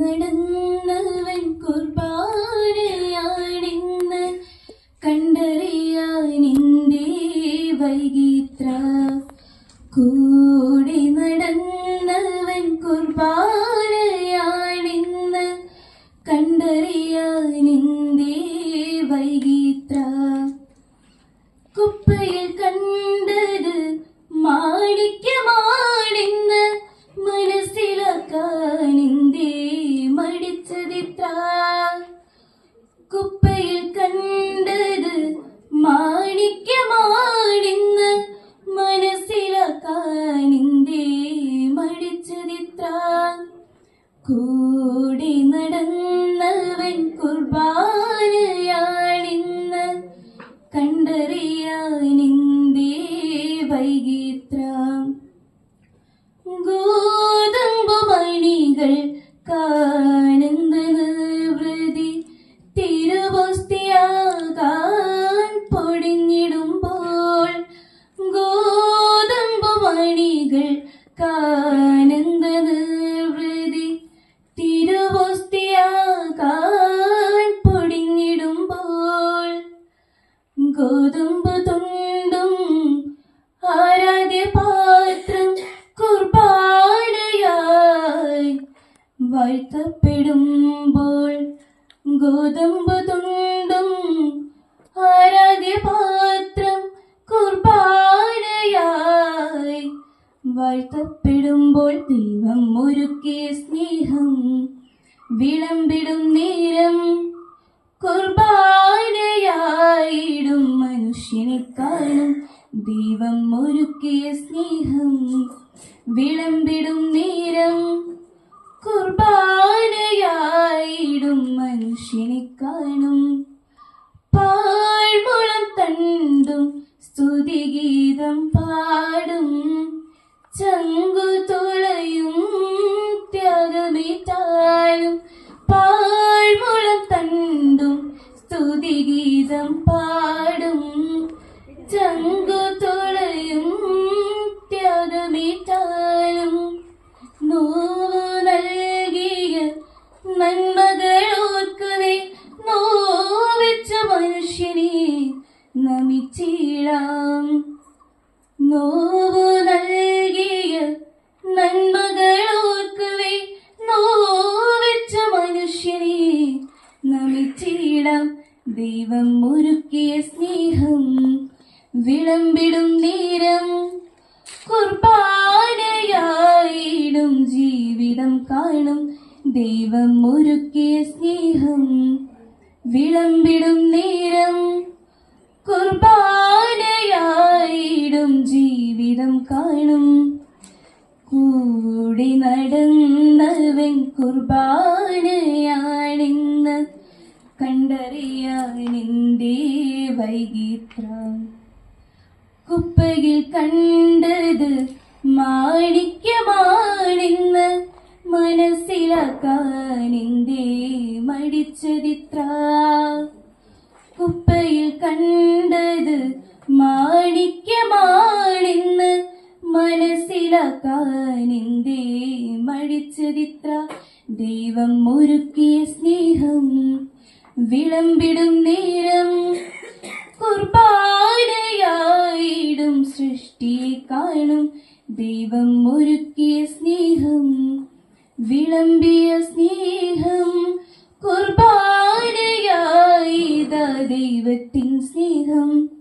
നടന്നവൻ കുർബാനയാണെന്ന് കണ്ടറിയാനിന്തേ വൈകിത്ര. കൂടി നടന്നവൻ കുർബാനയാണെന്ന് കണ്ടറിയാനിന്തേ വൈകിത്ര. കുപ്പയിൽ മണികൾ കാനന്ദ നിർവൃതി തിരുവസ്തിയാകാൻ പൊടിഞ്ഞിടുമ്പോൾ ഗോതമ്പ് തുണ്ടും ആരാധ്യ പാത്രം കുർബാനയായി വാഴ്ത്തപ്പെടുമ്പോൾ ഗോതമ്പ് തുണ്ടും വാഴ്ത്തപ്പെടുമ്പോൾ ദൈവം ഒരുക്കിയ സ്നേഹം വിളമ്പിടും നേരം കുർബാനയായിടും മനുഷ്യനെ കാണും. ദൈവം ഒരുക്കിയ സ്നേഹം വിളമ്പിടും നേരം കുർബാനയായിടും മനുഷ്യനെ കാണും. പാഴ്മുളം തണ്ടും സ്തുതിഗീതം പാടും. ചങ്കു തുളയും ത്യാഗമേറ്റാലും പാഴ്മുളം തണ്ടും സ്തുതിഗീതം പാടും. ചങ്കു തുളയും ത്യാഗമേറ്റാലും നോവു നൽകിയ നന്മകളോർക്കുവേ നോവിച്ച മനുഷ്യനെ നമിച്ചിടാം. നോവു ദൈവം ഒരുക്കിയ സ്നേഹം വിളമ്പിടും നേരം കുർബാനയായിടും ജീവിതം കാണും. ദൈവം ഒരുക്കിയ സ്നേഹം വിളമ്പിടും നേരം കുർബാനയായിടും ജീവിതം കാണും. കൂടി നടന്നവൻ കുർബാനയാണെന്ന് കണ്ടറിയാനെന്തേ വൈകിത്ര. കുപ്പയിൽ കണ്ടത് മാണിക്യമാണെന്ന് മനസ്സിലാക്കാനെന്തേ മടിച്ചതിത്ര. കുപ്പയിൽ കണ്ടത് മാണിക്യമാണെന്ന് മനസ്സിലാക്കാനെന്തേ മടിച്ചതിത്ര. ദൈവം ഒരുക്കിയ സ്നേഹം വിളമ്പിടും നേരം. കുർബാനയായിടും സൃഷ്ടിയെ കാണും. ദൈവം ഒരുക്കിയ സ്നേഹം വിളമ്പിയ സ്നേഹം. കുർബാനയായിത ദൈവത്തിൻ സ്നേഹം.